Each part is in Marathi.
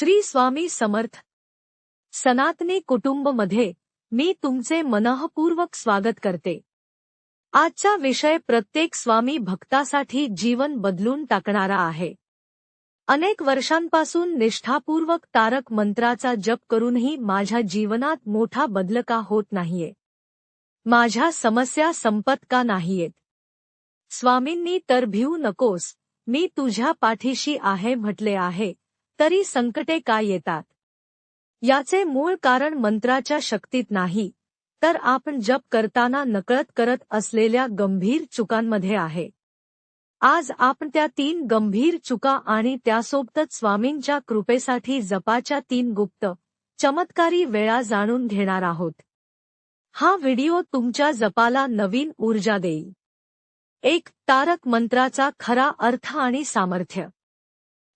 श्री स्वामी समर्थ. सनातनी कुटुंब मध्ये मी तुमचे मनःपूर्वक स्वागत करते. आजचा विषय प्रत्येक स्वामी भक्तासाठी जीवन बदलून टाकणारा आहे. अनेक वर्षांपासून निष्ठापूर्वक तारक मंत्राचा जप करूनही माझ्या जीवनात मोठा बदल का होत नाहीये. माझ्या समस्या संपत का नाहीयेत. स्वामींनी तर भिवू नकोस, मी तुझ्या पाठीशी आहे म्हटले आहे. तरी संकटे का येतात? याचे मूळ कारण मंत्राच्या शक्तीत नाही तर आपण जप करताना नकळत करत असलेल्या गंभीर चुकांमध्ये आहे. आज आपण त्या तीन गंभीर चुका आणि त्यासोबतच स्वामींच्या कृपेसाठी जपाच्या तीन गुप्त चमत्कारी वेळा जाणून घेणार आहोत. हा व्हिडिओ तुमच्या जपाला नवीन ऊर्जा देईल. एक तारक मंत्राचा खरा अर्थ आणि सामर्थ्य.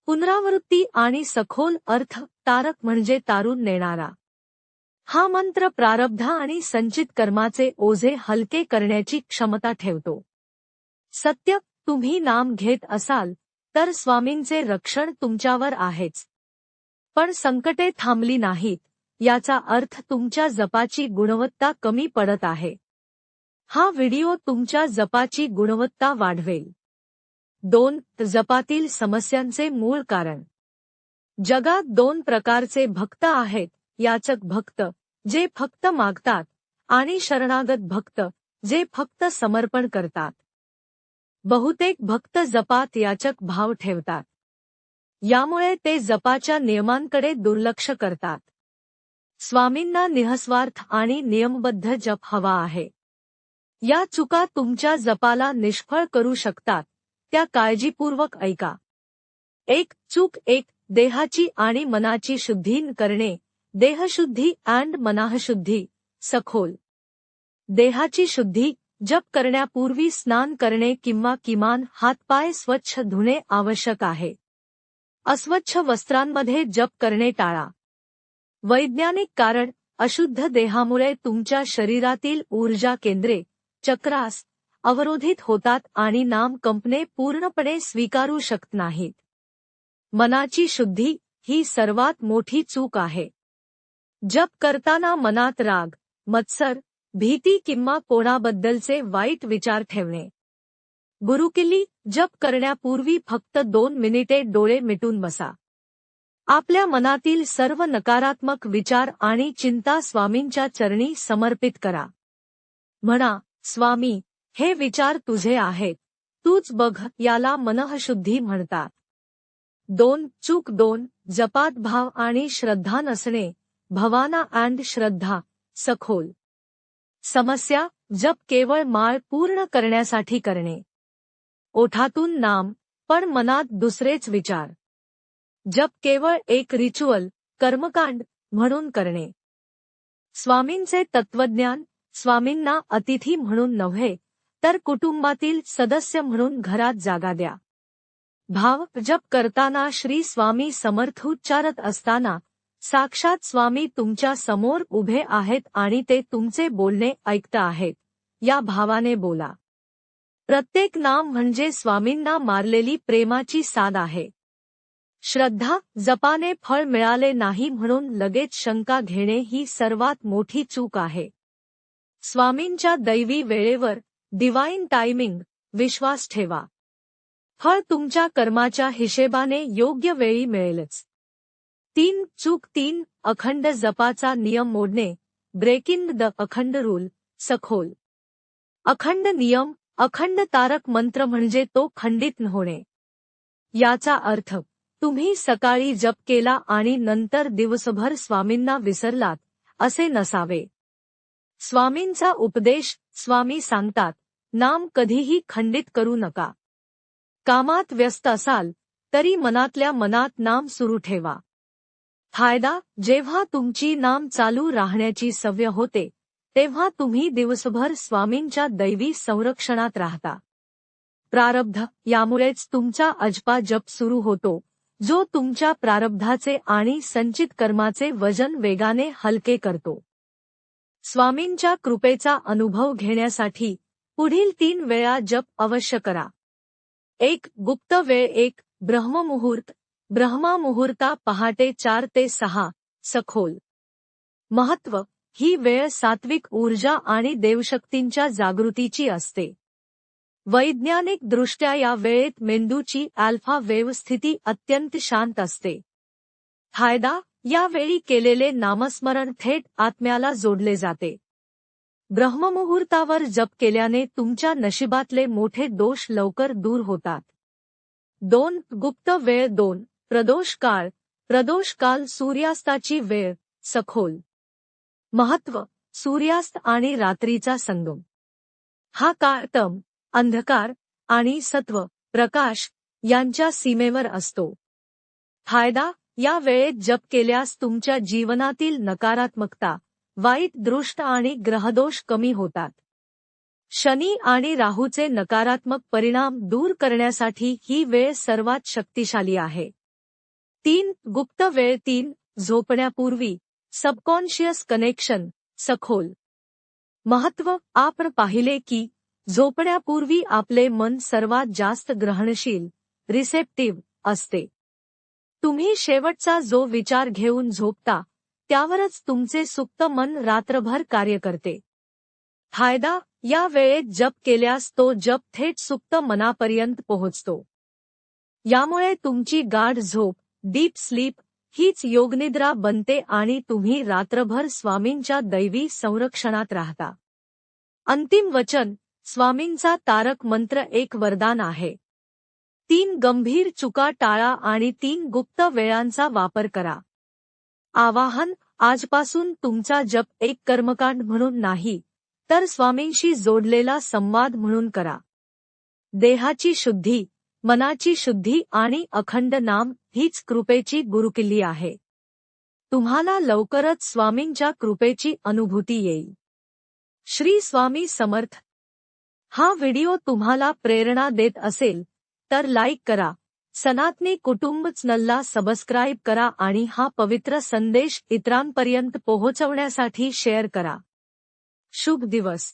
पुनरावृत्ती आणि सखोल अर्थ तारक म्हणजे तारून नेणारा. हा मंत्र प्रारब्ध आणि संचित कर्माचे ओझे हलके करण्याची क्षमता ठेवतो. सत्य तुम्ही नाम घेत असाल तर स्वामींचे रक्षण तुमच्यावर आहेच. पण संकटे थांबली नाहीत याचा अर्थ तुमच्या जपाची गुणवत्ता कमी पडत आहे. हा व्हिडिओ तुमच्या जपाची गुणवत्ता वाढवेल. दोन जपातील समस्यांचे मूळ कारण. जगात दोन प्रकारचे भक्त आहेत याचक भक्त जे फक्त मागतात आणि शरणागत भक्त जे फक्त समर्पण करतात. बहुतेक भक्त जपात याचक भाव ठेवतात. यामुळे ते जपाच्या नियमांकडे दुर्लक्ष करतात. स्वामींना निहस्वार्थ आणि नियमबद्ध जप हवा आहे. या चुका तुमच्या जपाला निष्फळ करू शकतात. त्या काळजीपूर्वक ऐका. एक चूक एक देहाची आणि मनाची शुद्धीन करणे देहशुद्धी अँड मनाहशुद्धी सखोल. देहाची शुद्धी जप करण्यापूर्वी स्नान करणे किंवा किमान हातपाय स्वच्छ धुणे आवश्यक आहे. अस्वच्छ वस्त्रांमध्ये जप करणे टाळा. वैज्ञानिक कारण अशुद्ध देहामुळे तुमच्या शरीरातील ऊर्जा केंद्रे चक्रास अवरोधित होतात आणि नाम कंपने पूर्णपणे स्वीकारू शकत नाहीत. मनाची शुद्धी ही सर्वात मोठी चूक आहे. जप करताना मनात राग मत्सर भीती किंवा कोणाबद्दलचे वाईट विचार ठेवणे. गुरुकिल्ली जप करण्यापूर्वी फक्त दोन मिनिटे डोळे मिटून बसा. आपल्या मनातील सर्व नकारात्मक विचार आणि चिंता स्वामींच्या चरणी समर्पित करा. म्हणा स्वामी हे विचार तुझे आहेत. तूच बघ याला मनःशुद्धी म्हणतात. दोन चूक दोन जपात भाव आणि श्रद्धा नसणे भवाना अँड श्रद्धा सखोल. समस्या जप केवळ माळ पूर्ण करण्यासाठी करणे. ओठातून नाम पण मनात दुसरेच विचार. जप केवळ एक रिच्युअल कर्मकांड म्हणून करणे. स्वामींचे तत्वज्ञान स्वामींना अतिथी म्हणून नव्हे तर कुटुंबातील सदस्य म्हणून घरात जागा द्या. भाव जप करताना श्री स्वामी समर्थ उच्चारत असताना साक्षात स्वामी तुमच्यासमोर उभे आहेत आणि ते तुमचे बोलणे ऐकत आहेत. या भावाने बोला. प्रत्येक नाम म्हणजे स्वामींना मारलेली प्रेमाची साद आहे. श्रद्धा जपाने फळ मिळाले नाही म्हणून लगेच शंका घेणे ही सर्वात मोठी चूक आहे. स्वामींच्या दैवी वेळेवर डिवाइन टायमिंग विश्वास ठेवा. फळ तुमच्या कर्माच्या हिशेबाने योग्य वेळी मिळेलच. तीन चूक तीन अखंड जपाचा नियम मोडणे ब्रेकिंग द अखंड रूल सखोल. अखंड नियम अखंड तारक मंत्र म्हणजे तो खंडित न होणे. याचा अर्थ तुम्ही सकाळी जप केला आणि नंतर दिवसभर स्वामींना विसरलात असे नसावे. स्वामींचा उपदेश स्वामी सांगतात नाम कधीही खंडित करू नका. कामात व्यस्त असाल तरी मनातल्या मनात नाम सुरू ठेवा. फायदा जेव्हा तुमची नाम चालू राहण्याची सव्य होते तेव्हा तुम्ही दिवसभर स्वामींच्या दैवी संरक्षणात राहता. प्रारब्ध यामुळेच तुमचा अजपा जप सुरू होतो जो तुमच्या प्रारब्धाचे आणि संचित कर्माचे वजन वेगाने हलके करतो. स्वामींच्या कृपेचा अनुभव घेण्यासाठी पुढील तीन वेळा जप अवश्य करा. एक गुप्त वेळ एक ब्रह्ममुहूर्त ब्रह्मा मुहूर्ता पहाटे चार ते सहा सखोल. महत्त्व ही वेळ सात्विक ऊर्जा आणि देवशक्तींच्या जागृतीची असते. वैज्ञानिक दृष्ट्या या वेळेत मेंदूची अल्फा वेव्ह स्थिती अत्यंत शांत असते. फायदा यावेळी केलेले नामस्मरण थेट आत्म्याला जोडले जाते. ब्रह्ममुहूर्तावर जप केल्याने तुमच्या नशिबातले मोठे दोष लवकर दूर होतात. दोन गुप्त वेळ दोन प्रदोष काळ प्रदोष काल सूर्यास्ताची वेळ सखोल. महत्त्व सूर्यास्त आणि रात्रीचा संगम. हा काळ तम अंधकार आणि सत्व प्रकाश यांच्या सीमेवर असतो. फायदा या वेळेत जप केल्यास तुमच्या जीवनातील नकारात्मकता वाईट दृष्ट आणि ग्रहदोष कमी होतात. शनी आणि राहूचे नकारात्मक परिणाम दूर करण्यासाठी ही वेळ सर्वात शक्तिशाली आहे. तीन गुप्त वेळ तीन झोपण्यापूर्वी सबकॉन्शियस कनेक्शन सखोल. महत्त्व आपण पाहिले की झोपण्यापूर्वी आपले मन सर्वात जास्त ग्रहणशील रिसेप्टिव्ह असते. तुम्ही शेवटचा जो विचार घेऊन झोपता त्यावरच तुमचे सुप्त मन रात्रभर कार्य करते. फायदा या वेळेत जप केल्यास तो जप थेट सुप्त मनापर्यंत पोहोचतो. यामुळे तुमची गाढ झोप डीप स्लीप हीच योगनिद्रा बनते आणि तुम्ही रात्रभर स्वामींच्या दैवी संरक्षणात राहता. अंतिम वचन स्वामींचा तारक मंत्र एक वरदान आहे. तीन गंभीर चुका टाळा आणि तीन गुप्त वेळांचा वापर करा. आवाहन आजपासून तुमचा जप एक कर्मकांड म्हणून नाही तर स्वामींशी जोडलेला संवाद म्हणून करा. देहाची शुद्धी मनाची शुद्धी आणि अखंड नाम हीच कृपेची गुरुकिल्ली आहे. तुम्हाला लवकरच स्वामींच्या कृपेची अनुभूती येईल. श्री स्वामी समर्थ. हा व्हिडिओ तुम्हाला प्रेरणा देत असेल तर लाईक करा. सनातनी कुटुंब चॅनलला सबस्क्राईब करा आणि हा पवित्र संदेश इतरांपर्यंत पोहोचवण्यासाठी शेअर करा. शुभ दिवस.